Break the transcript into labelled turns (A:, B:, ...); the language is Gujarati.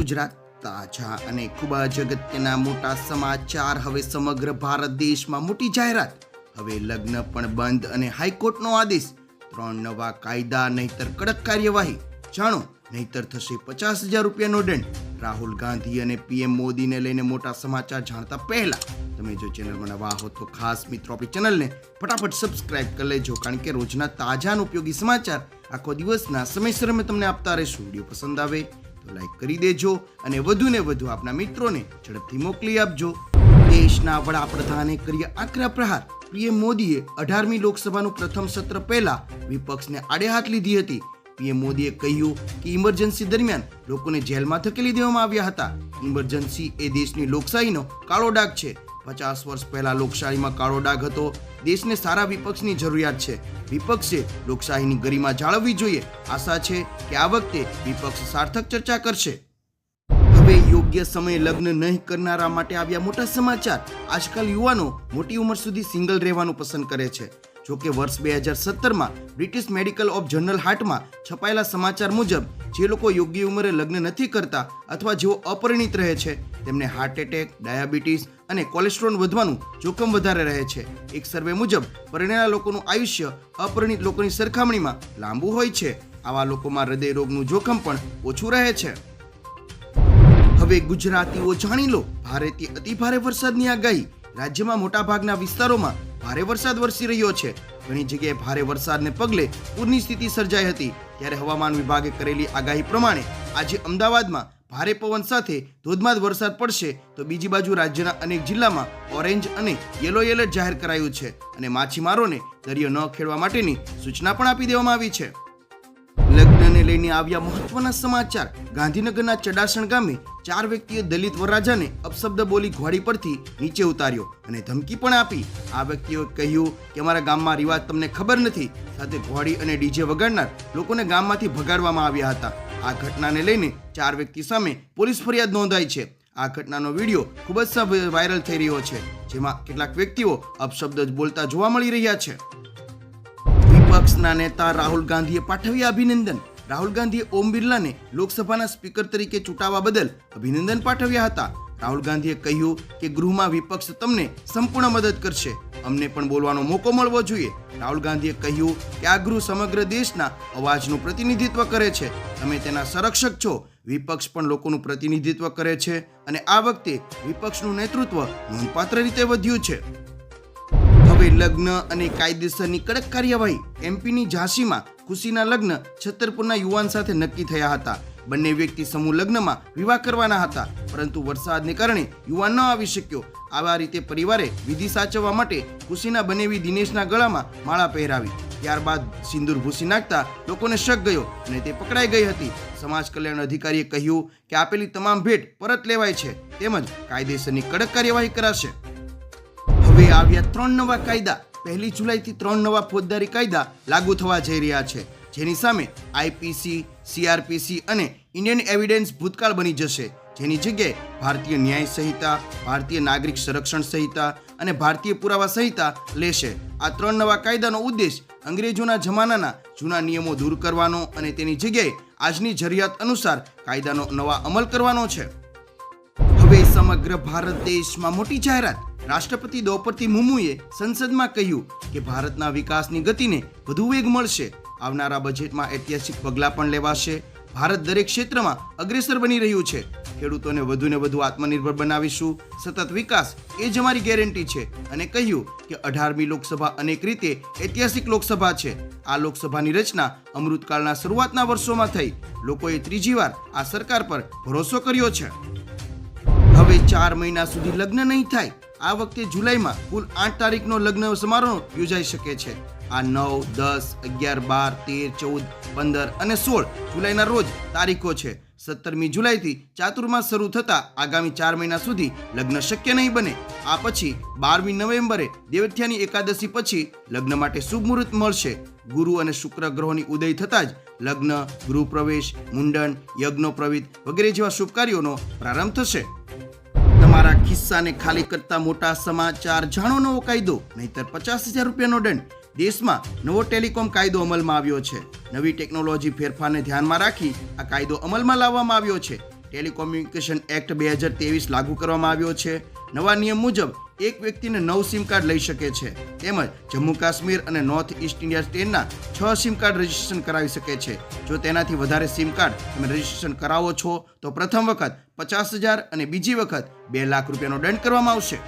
A: ગુજરાત તાજા અને ખૂબ જ અગત્યના મોટા સમાચાર હવે સમગ્ર ભારત દેશમાં મોટી જાહેરાત. હવે લગ્ન પણ બંધ અને હાઈકોર્ટનો આદેશ. ત્રણ નવા કાયદા, નહીતર કડક કાર્યવાહી. જાણો, નહીતર થશે પચાસ હજાર રૂપિયાનો દંડ. રાહુલ ગાંધી અને પીએમ મોદીને લઈને મોટા સમાચાર જાણતા પહેલા તમે જો ચેનલમાં નવા હો તો ખાસ મિત્રો આપણી ચેનલને ફટાફટ સબસ્ક્રાઇબ કરી લેજો, કારણ કે રોજના તાજા ઉપયોગી સમાચાર આખો દિવસના સમયસર અમે તમને આપતા રહીશું. વીડિયો પસંદ આવે લાઈક કરી દેજો અને વધુ ને વધુ આપના મિત્રોને ઝડપથી મોકલી આપજો. દેશના વડાપ્રધાને કર્યા આકરા પ્રહાર. પીએમ મોદીએ અઢારમી લોકસભાનું પ્રથમ સત્ર પહેલા વિપક્ષને આડે હાથ લીધી હતી. પીએમ મોદીએ કહ્યું કે ઇમરજન્સી દરમિયાન લોકોને જેલમાં ધકેલી દેવામાં આવ્યા હતા. ઇમરજન્સી એ દેશની લોકશાહીનો કાળો ડાઘ છે. પચાસ વર્ષ પહેલા લોકશાહીમાં કાળો ડાઘ હતો. દેશને સારા વિપક્ષની જરૂરિયાત છે. વિપક્ષે લોકશાહીની ગરિમા જાળવવી જોઈએ. આશા છે કે આ વખતે વિપક્ષ સાર્થક ચર્ચા કરશે. હવે યોગ્ય સમયે લગ્ન નહીં કરનારા માટે આવ્યા મોટા સમાચાર. આજકાલ યુવાનો મોટી ઉંમર સુધી સિંગલ રહેવાનું પસંદ કરે છે. જો કે વર્ષ બે હજાર સત્તરમાં બ્રિટિશ મેડિકલ ઓફ જનરલ હાર્ટમાં છપાયેલા સમાચાર મુજબ, જે લોકો યોગ્ય ઉંમરે લગ્ન નથી કરતા અથવા જેઓ અપરિણિત રહે છે, તેમને હાર્ટ એટેક ડાયાબિટીસ અને કોલેસ્ટ્રોલ વધવાનું જોખમ વધારે રહે છે. એક સર્વે મુજબ, પરિણેલા લોકોનું આયુષ્ય અપરિણિત લોકોની સરખામણીમાં લાંબુ હોય છે. આવા લોકોમાં હૃદય રોગનું જોખમ પણ ઓછું રહે છે. હવે ગુજરાતીઓ જાણી લો, ભારેથી અતિભારે વરસાદની આગાહી. રાજ્યમાં મોટાભાગના વિસ્તારોમાં ભારે વરસાદ વરસી રહ્યો છે. ઘણી જગ્યાએ ભારે વરસાદને પગલે પૂરની સ્થિતિ સર્જાઈ હતી. ત્યારે હવામાન વિભાગે કરેલી આગાહી પ્રમાણે આજે અમદાવાદમાં ભારે પવન સાથે ધોધમાર વરસાદ પડશે તો બીજી બાજુ રાજ્યના અનેક જિલ્લામાં ઓરેન્જ અને યલો એલર્ટ જાહેર કરાયું છે અને માછીમારોને દરિયો ન ખેડવા માટેની સૂચના પણ આપી દેવામાં આવી છે. લગ્નને લઈને આવ્યા મહત્વના સમાચાર ગાંધીનગરના ચડાસણ ગામે ચાર વ્યક્તિએ દલિત વરરાજાને અપશબ્દ બોલી ઘોડી પરથી નીચે ઉતાર્યો અને ધમકી પણ આપી. આ વ્યક્તિઓએ કહ્યું કે અમારા ગામમાં રિવાજ તમને ખબર નથી, સાથે ઘોડી અને ડીજે વગાડનાર લોકોને ગામમાંથી ભગાડવામાં આવ્યા હતા. આ ઘટનાને લઈને ચાર વ્યક્તિ સામે પોલીસ ફરિયાદ નોંધાઈ છે. આ ઘટનાનો વીડિયો ખૂબ જ વાયરલ થઈ રહ્યો છે, જેમાં કેટલાક વ્યક્તિઓ અપશબ્દ જ બોલતા જોવા મળી રહ્યા છે. વિપક્ષના નેતા રાહુલ ગાંધીએ પાઠવ્યા અભિનંદન. રાહુલ ગાંધીએ ઓમ બિરલાને લોકસભાના સ્પીકર તરીકે ચૂંટાવા બદલ અભિનંદન પાઠવ્યા હતા. રાહુલ ગાંધીએ કહ્યું કે ગૃહમાં વિપક્ષ તમને સંપૂર્ણ મદદ કરશે. અમને પણ બોલવાનો મોકો મળવો જોઈએ. રાહુલ ગાંધીએ કહ્યું કે આ ગૃહ સમગ્ર દેશના અવાજનું પ્રતિનિધિત્વ કરે છે. તમે તેના સંરક્ષક છો. વિપક્ષ પણ લોકોનું પ્રતિનિધિત્વ કરે છે અને આ વખતે વિપક્ષનું નેતૃત્વ નોંધપાત્ર રીતે વધ્યું છે. હવે લગ્ન અને કાયદેસરની કડક કાર્યવાહી એમપીની ઝાંસીમાં ખુશીના લગ્ન છતરપુરના યુવાન સાથે નક્કી થયા હતા. બંને વ્યક્તિ સમૂહ લગ્નમાં વિવાહ કરવાના હતા, પરંતુ વરસાદને કારણે યુવાન ન આવી શક્યો. આવા રીતે પરિવારે વિધિ સાચવવા માટે ખુશીના બનેવી દિનેશના ગળામાં માળા પહેરાવી. ત્યારબાદ સિંદૂર ભૂસી નાખતા લોકોને શક ગયો અને તે પકડાઈ ગઈ હતી. સમાજ કલ્યાણ અધિકારીએ કહ્યું કે આપેલી તમામ ભેટ પરત લેવાય છે, તેમજ કાયદેસરની કડક કાર્યવાહી કરાશે. હવે આવ્યા ત્રણ નવા કાયદા. પહેલી જુલાઈથી ત્રણ નવા ફોજદારી કાયદા લાગુ થવા જઈ રહ્યા છે, જેની સામે આઈપીસી, સીઆરપીસી અને ઇન્ડિયન એવિડન્સ ભૂતકાળ બની જશે, જેની જગ્યાએ ભારતીય ન્યાય સંહિતા, ભારતીય નાગરિક સંરક્ષણ સંહિતા અને ભારતીય પુરાવા સંહિતા લેશે. આ ત્રણ નવા કાયદાનો ઉદ્દેશ અંગ્રેજોના જમાનાના જૂના નિયમો દૂર કરવાનો અને તેની જગ્યાએ આજની જરૂરિયાત અનુસાર કાયદાનો નવા અમલ કરવાનો છે. હવે સમગ્ર ભારત દેશમાં મોટી જાહેરાત રાષ્ટ્રપતિ દ્રૌપદી મુર્મુએ સંસદમાં કહ્યું કે ભારતના વિકાસની ગતિને વધુ વેગ મળશે. આવનારા બજેટમાં ઐતિહાસિક પગલાં પણ લેવાશે. ભારત દરેક ક્ષેત્રમાં અગ્રેસર બની રહ્યું છે. ખેડૂતોને વધુને વધુ આત્મનિર્ભર બનાવીશું. સતત વિકાસ એ જ અમારી ગેરંટી છે અને કહ્યું કે અઢારમી લોકસભા અનેક રીતે ઐતિહાસિક લોકસભા છે. આ લોકસભાની રચના અમૃતકાળના શરૂઆતના વર્ષોમાં થઈ. લોકોએ ત્રીજી વાર આ સરકાર પર ભરોસો કર્યો છે. હવે ચાર મહિના સુધી લગ્ન નહીં થાય. આ વખતે જુલાઈમાં કુલ આઠ તારીખનો લગ્ન સમારોહ યોજાઈ શકે છે. આ નવ, દસ, અગિયાર, બાર, તેર, ચૌદ, પંદર અને સોળ જુલાઈના રોજ તારીખો છે. સત્તરમી જુલાઈથી ચાતુર્માસ શરૂ થતા આગામી ચાર મહિના સુધી લગ્ન શક્ય નહીં બને. આ પછી બારમી નવેમ્બરે દેવથ્યાની એકાદશી પછી લગ્ન માટે શુભ મુહૂર્ત મળશે. ગુરુ અને શુક્ર ગ્રહોની ઉદય થતાં જ લગ્ન, ગૃહપ્રવેશ, મુંડન યજ્ઞોપ્રવિત વગેરે જેવા શુભ કાર્યોનો પ્રારંભ થશે. તમારા ખિસ્સાને ખાલી કરતા મોટા સમાચાર જાણો નવો કાયદો, નહીતર પચાસ હજાર રૂપિયાનો દંડ. દેશમાં નવો ટેલિકોમ કાયદો અમલમાં આવ્યો છે. નવી ટેકનોલોજી ફેરફારને ધ્યાનમાં રાખી આ કાયદો અમલમાં લાવવામાં આવ્યો છે. ટેલિકોમ્યુનિકેશન એક્ટ બે હજાર તેવીસ લાગુ કરવામાં આવ્યો છે. નવા નિયમ મુજબ એક વ્યક્તિને નવ સિમ કાર્ડ લઈ શકે છે. તેમજ જમ્મુ કાશ્મીર અને નોર્થ ઈસ્ટ ઇન્ડિયા સ્ટેટના છ સિમ કાર્ડ રજીસ્ટ્રેશન કરાવી શકે છે. જો તેનાથી વધારે સિમ કાર્ડ તમે રજીસ્ટ્રેશન કરાવો છો, તો પ્રથમ વખત પચાસ હજાર અને બીજી વખત બે લાખ રૂપિયાનો દંડ કરવામાં આવશે.